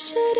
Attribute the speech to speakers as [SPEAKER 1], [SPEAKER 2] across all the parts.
[SPEAKER 1] should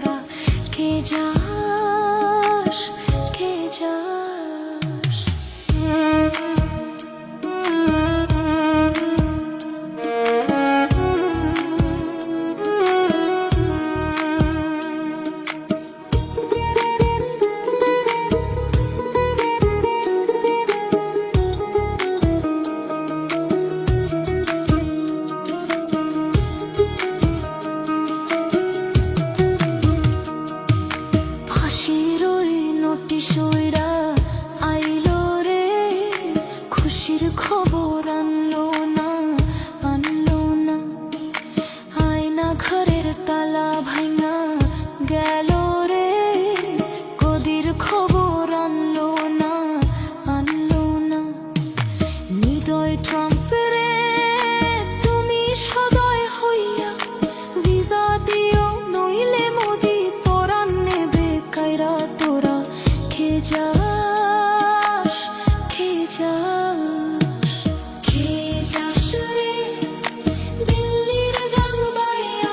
[SPEAKER 1] 돌아키자 যাস খে যাস খে যাস রে? দিল্লির গাঙ্গুবাইয়া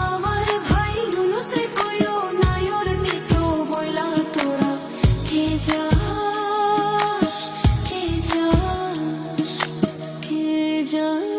[SPEAKER 1] আমার ভাই গুলো সে কইও নায়র নিতো বইলা তোরা। খে যাস খে যাস খে যাস।